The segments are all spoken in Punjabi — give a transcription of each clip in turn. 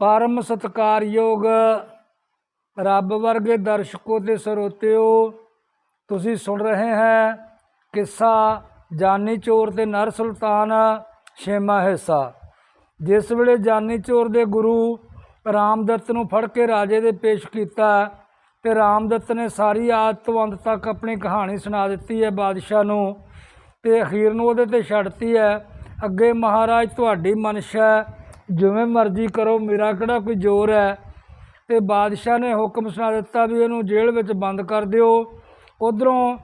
ਪਰਮ ਸਤਕਾਰਯੋਗ ਰੱਬ ਵਰਗੇ ਦਰਸ਼ਕੋ ਤੇ ਸਰੋਤਿਓ, ਤੁਸੀਂ ਸੁਣ ਰਹੇ ਹੈ ਕਿੱਸਾ ਜਾਨੀ ਚੋਰ ਤੇ ਨਰ ਸੁਲਤਾਨ ਛੇਵਾਂ ਹਿੱਸਾ। ਜਿਸ ਵੇਲੇ ਜਾਨੀ ਚੋਰ ਦੇ ਗੁਰੂ ਰਾਮਦੱਤ ਨੂੰ ਫੜ ਕੇ ਰਾਜੇ ਦੇ ਪੇਸ਼ ਕੀਤਾ ਤੇ ਰਾਮਦੱਤ ਨੇ ਸਾਰੀ ਆਦ ਤੋਂ ਤੱਕ ਆਪਣੀ ਕਹਾਣੀ ਸੁਣਾ ਦਿੱਤੀ ਹੈ ਬਾਦਸ਼ਾਹ ਨੂੰ ਤੇ ਅਖੀਰ ਨੂੰ ਉਹਦੇ ਤੇ ਛੱਡਤੀ ਹੈ। ਅੱਗੇ ਮਹਾਰਾਜ ਤੁਹਾਡੀ ਮਨਸ਼ਾ ਜਿਵੇਂ ਮਰਜ਼ੀ ਕਰੋ, ਮੇਰਾ ਕਿਹੜਾ ਕੋਈ ਜ਼ੋਰ ਹੈ? ਅਤੇ ਬਾਦਸ਼ਾਹ ਨੇ ਹੁਕਮ ਸੁਣਾ ਦਿੱਤਾ ਵੀ ਇਹਨੂੰ ਜੇਲ੍ਹ ਵਿੱਚ ਬੰਦ ਕਰ ਦਿਓ। ਉਧਰੋਂ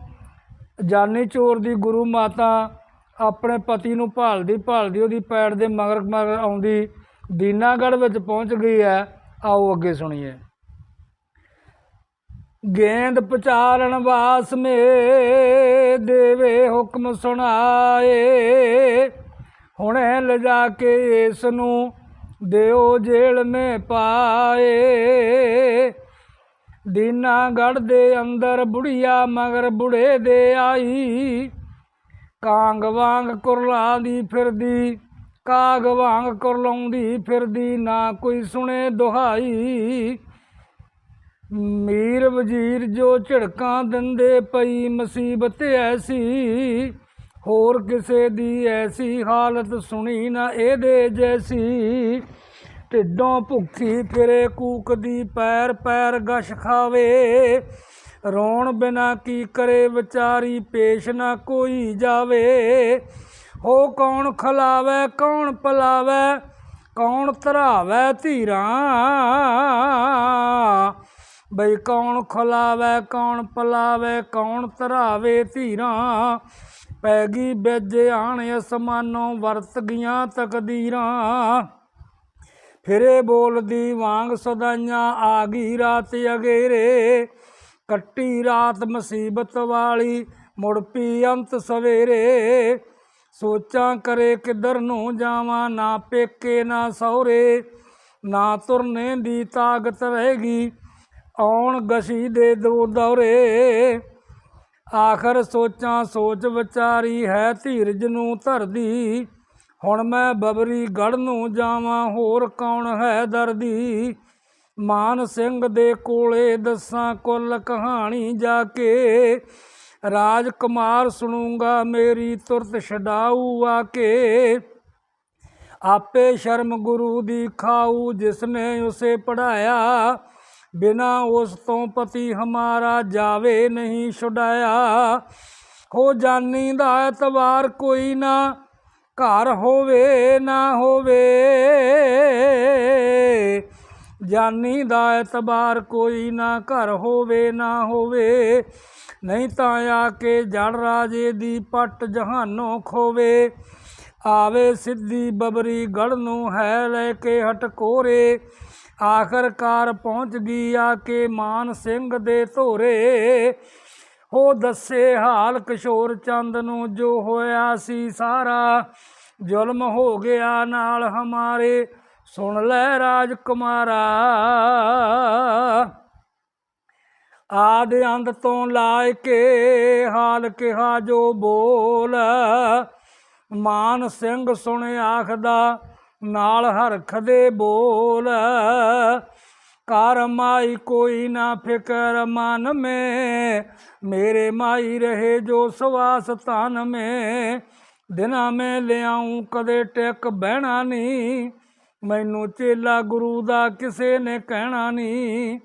ਜਾਨੀ ਚੋਰ ਦੀ ਗੁਰੂ ਮਾਤਾ ਆਪਣੇ ਪਤੀ ਨੂੰ ਭਾਲਦੀ ਭਾਲਦੀ ਉਹਦੀ ਪੈੜ ਦੇ ਮਗਰ ਮਗਰ ਆਉਂਦੀ ਦੀਨਾਗੜ੍ਹ ਵਿੱਚ ਪਹੁੰਚ ਗਈ ਹੈ। ਆਓ ਅੱਗੇ ਸੁਣੀਏ। ਗੇਂਦ ਪਚਾਰਨ ਵਾਸ ਮੇ ਦੇਵੇ ਹੁਕਮ ਸੁਣਾਏ। ਹੁਣੇ ਲਿਜਾ ਕੇ ਇਸ ਨੂੰ ਦਿਓ ਜੇਲ ਮੇ ਪਾਏ। ਦੀਨਾਗੜ੍ਹ ਦੇ ਅੰਦਰ ਬੁੜੀਆ ਮਗਰ ਬੁੜੇ ਦੇ ਆਈ। ਕਾਂਗ ਵਾਂਗ ਕੁਰਲਾਉਂਦੀ ਫਿਰਦੀ, ਕਾਗ ਵਾਂਗ ਕੁਰਲਾਉਂਦੀ ਫਿਰਦੀ, ਨਾ ਕੋਈ ਸੁਣੇ ਦੁਹਾਈ। ਮੀਰ ਵਜ਼ੀਰ ਜੋ ਝੜਕਾਂ ਦਿੰਦੇ ਪਈ ਮੁਸੀਬਤ ਐਸੀ। ਹੋਰ ਕਿਸੇ ਦੀ ਐਸੀ ਹਾਲਤ ਸੁਣੀ ਨਾ ਇਹਦੇ ਜੈਸੀ। ਢਿੱਡੋਂ ਭੁੱਖੀ ਫਿਰੇ ਕੂਕਦੀ ਪੈਰ ਪੈਰ ਗਸ਼ ਖਾਵੇ। ਰੋਣ ਬਿਨਾ ਕੀ ਕਰੇ ਵਿਚਾਰੀ, ਪੇਸ਼ ਨਾ ਕੋਈ ਜਾਵੇ। ਹੋ ਕੌਣ ਖਲਾਵੇ, ਕੌਣ ਪਲਾਵੇ, ਕੌਣ ਧਰਾਵੇ ਧੀਰਾਂ। ਬਈ ਕੌਣ ਖਲਾਵੇ, ਕੌਣ ਪਲਾਵੇ, ਕੌਣ ਧਰਾਵੇ ਧੀਰਾਂ? ਪੈ ਗਈ ਬਿਜ ਆਣ ਅਸਮਾਨੋਂ ਵਰਤ ਗਈਆਂ ਤਕਦੀਰਾਂ। ਫਿਰੇ ਬੋਲਦੀ ਵਾਂਗ ਸਦਾਈਆਂ ਆ ਗਈ ਰਾਤ ਅਗੇਰੇ। ਕੱਟੀ ਰਾਤ ਮੁਸੀਬਤ ਵਾਲੀ, ਮੁੜ ਪੀ ਅੰਤ ਸਵੇਰੇ। ਸੋਚਾਂ ਕਰੇ ਕਿੱਧਰ ਨੂੰ ਜਾਵਾਂ, ਨਾ ਪੇਕੇ ਨਾ ਸਹੁਰੇ, ਨਾ ਤੁਰਨੇ ਦੀ ਤਾਕਤ ਰਹੇਗੀ ਆਉਣ ਗਸੀ ਦੇ ਦੋ ਦੌਰੇ। ਆਖਰ ਸੋਚਾਂ ਸੋਚ ਵਿਚਾਰੀ ਹੈ ਧੀਰਜ ਨੂੰ ਧਰਦੀ। ਹੁਣ ਮੈਂ ਬਬਰੀ ਗੜ ਨੂੰ ਜਾਵਾਂ, ਹੋਰ ਕੌਣ ਹੈ ਦਰਦੀ? ਮਾਨ ਸਿੰਘ ਦੇ ਕੋਲੇ ਦੱਸਾਂ ਕੁੱਲ ਕਹਾਣੀ ਜਾ ਕੇ। ਰਾਜਕੁਮਾਰ ਸੁਣੂੰਗਾ, ਮੇਰੀ ਤੁਰਤ ਛਡਾਊ ਆ ਕੇ। ਆਪੇ ਸ਼ਰਮ ਗੁਰੂ ਦੀ ਖਾਊ, ਜਿਸਨੇ ਉਸੇ ਪੜਾਇਆ ਬਿਨਾ ਉਸ ਤੋਂ ਪਤੀ ਹਮਾਰਾ ਜਾਵੇ ਨਹੀਂ ਛੁਡਾਇਆ। ਹੋ ਜਾਨੀ ਦਾ ਐਤਵਾਰ ਕੋਈ ਨਾ, ਘਰ ਹੋਵੇ ਨਾ ਹੋਵੇ। ਜਾਨੀ ਦਾ ਐਤਬਾਰ ਕੋਈ ਨਾ, ਘਰ ਹੋਵੇ ਨਾ ਹੋਵੇ। ਨਹੀਂ ਤਾਂ ਆ ਕੇ ਜੜ ਰਾਜੇ ਦੀ ਪੱਟ ਜਹਾਨੋਂ ਖੋਵੇ। ਆਵੇ ਸਿੱਧੀ ਬਬਰੀ ਗੜ ਨੂੰ ਹੈ ਲੈ ਕੇ ਹਟਕੋਰੇ ਆਖਰਕਾਰ ਪਹੁੰਚ ਗਈ ਆ ਕੇ ਮਾਨ ਸਿੰਘ ਦੇ ਧੋਰੇ। ਹੋ ਦੱਸੇ ਹਾਲ ਕਿਸ਼ੋਰ ਚੰਦ ਨੂੰ ਜੋ ਹੋਇਆ ਸੀ ਸਾਰਾ ਜ਼ੁਲਮ ਹੋ ਗਿਆ ਨਾਲ ਹਮਾਰੇ। ਸੁਣ ਲੈ ਰਾਜਕੁਮਾਰਾ। ਆਦ ਅੰਤ ਤੋਂ ਲਾਇ ਕੇ ਹਾਲ ਕਿਹਾ ਜੋ ਬੋਲ। ਮਾਨ ਸਿੰਘ ਸੁਣ ਆਖਦਾ ਨਾਲ ਹਰਖ ਦੇ ਬੋਲ। ਕਰ ਮਾਈ ਕੋਈ ਨਾ ਫਿਕਰ ਮਨ ਮੇ। ਮੇਰੇ ਮਾਈ ਰਹੇ ਜੋ ਸਵਾਸ ਤਨ ਮੇ। ਦਿਨਾਂ ਮੈਂ ਲਿਆਉਂ ਕਦੇ ਟਿਕ ਬਹਿਣਾ ਨਹੀਂ ਮੈਨੂੰ ਚੇਲਾ ਗੁਰੂ ਦਾ ਕਿਸੇ ਨੇ ਕਹਿਣਾ ਨਹੀਂ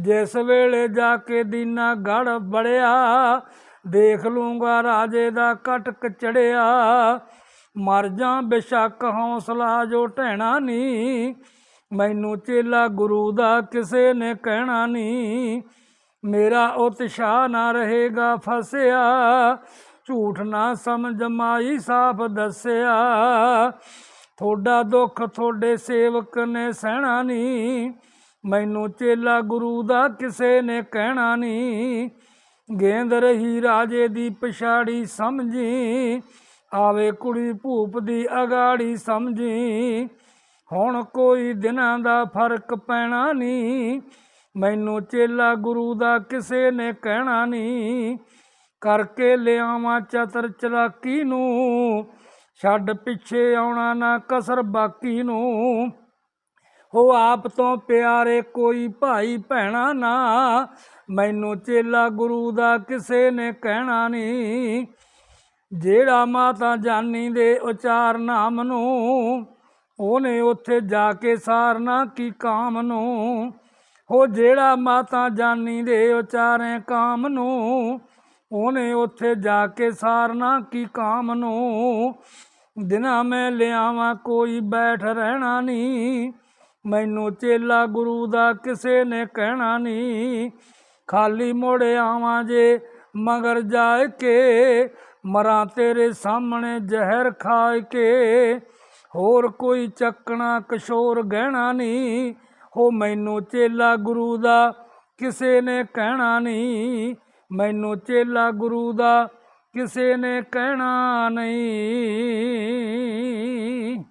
ਜਿਸ ਵੇਲੇ ਜਾ ਕੇ ਦੀਨਾ ਗੜ ਬੜਿਆ, ਦੇਖ ਲੂੰਗਾ ਰਾਜੇ ਦਾ ਕਟਕ ਚੜਿਆ। ਮਰ ਜਾ ਬੇਸ਼ੱਕ ਹੌਸਲਾ ਜੋ ਢਹਿਣਾ ਨਹੀਂ ਮੈਨੂੰ ਚੇਲਾ ਗੁਰੂ ਦਾ ਕਿਸੇ ਨੇ ਕਹਿਣਾ ਨਹੀਂ ਮੇਰਾ ਉਤਸ਼ਾਹ ਨਾ ਰਹੇਗਾ ਫਸਿਆ, ਝੂਠ ਨਾ ਸਮਝ ਮਾਈ ਸਾਫ਼ ਦੱਸਿਆ। ਤੁਹਾਡਾ ਦੁੱਖ ਤੁਹਾਡੇ ਸੇਵਕ ਨੇ ਸਹਿਣਾ ਨਹੀਂ ਮੈਨੂੰ ਚੇਲਾ ਗੁਰੂ ਦਾ ਕਿਸੇ ਨੇ ਕਹਿਣਾ ਨਹੀਂ ਗੇਂਦ ਰਹੀ ਰਾਜੇ ਦੀ ਪਛਾੜੀ ਸਮਝੀ ਆਵੇ ਕੁੜੀ ਭੂਪ ਦੀ ਅਗਾੜੀ ਸਮਝੀ। ਹੁਣ ਕੋਈ ਦਿਨਾਂ ਦਾ ਫ਼ਰਕ ਪੈਣਾ ਨਹੀਂ। ਮੈਨੂੰ ਚੇਲਾ ਗੁਰੂ ਦਾ ਕਿਸੇ ਨੇ ਕਹਿਣਾ ਨਹੀਂ। ਕਰਕੇ ਲਿਆਵਾਂ ਚਤਰ ਚਲਾਕੀ ਨੂੰ। ਛੱਡ ਪਿੱਛੇ ਆਉਣਾ ਨਾ ਕਸਰ ਬਾਕੀ ਨੂੰ। ਹੋ ਆਪ ਤੋਂ ਪਿਆਰੇ ਕੋਈ ਭਾਈ ਭੈਣਾ ਨਾ। ਮੈਨੂੰ ਚੇਲਾ ਗੁਰੂ ਦਾ ਕਿਸੇ ਨੇ ਕਹਿਣਾ ਨਹੀਂ। ਜਿਹੜਾ ਮਾਤਾ ਜਾਨੀ ਦੇ ਉਚਾਰ ਨਾਮ ਨੂੰ, ਉਹਨੇ ਉੱਥੇ ਜਾ ਕੇ ਸਾਰਨਾ ਕੀ ਕਾਮ ਨੂੰ? ਹੋ ਜਿਹੜਾ ਮਾਤਾ ਜਾਨੀ ਦੇ ਉਚਾਰੇ ਕਾਮ ਨੂੰ, ਉਹਨੇ ਉੱਥੇ ਜਾ ਕੇ ਸਾਰਨਾ ਕੀ ਕਾਮ ਨੂੰ? ਦਿਨਾਂ ਮੈਂ ਲਿਆਵਾਂ, ਕੋਈ ਬੈਠ ਰਹਿਣਾ ਨਹੀਂ। ਮੈਨੂੰ ਚੇਲਾ ਗੁਰੂ ਦਾ ਕਿਸੇ ਨੇ ਕਹਿਣਾ ਨਹੀਂ। ਖਾਲੀ ਮੋੜ ਆਵਾਂ ਜੇ ਮਗਰ ਜਾ ਕੇ ਮਰਾਂ ਤੇਰੇ ਸਾਹਮਣੇ ਜ਼ਹਿਰ ਖਾ ਕੇ। ਹੋਰ ਕੋਈ ਚੱਕਣਾ ਕਿਸ਼ੋਰ ਗਹਿਣਾ ਨਹੀਂ। ਹੋ ਮੈਨੂੰ ਚੇਲਾ ਗੁਰੂ ਦਾ ਕਿਸੇ ਨੇ ਕਹਿਣਾ ਨਹੀਂ। ਮੈਨੂੰ ਚੇਲਾ ਗੁਰੂ ਦਾ ਕਿਸੇ ਨੇ ਕਹਿਣਾ ਨਹੀਂ।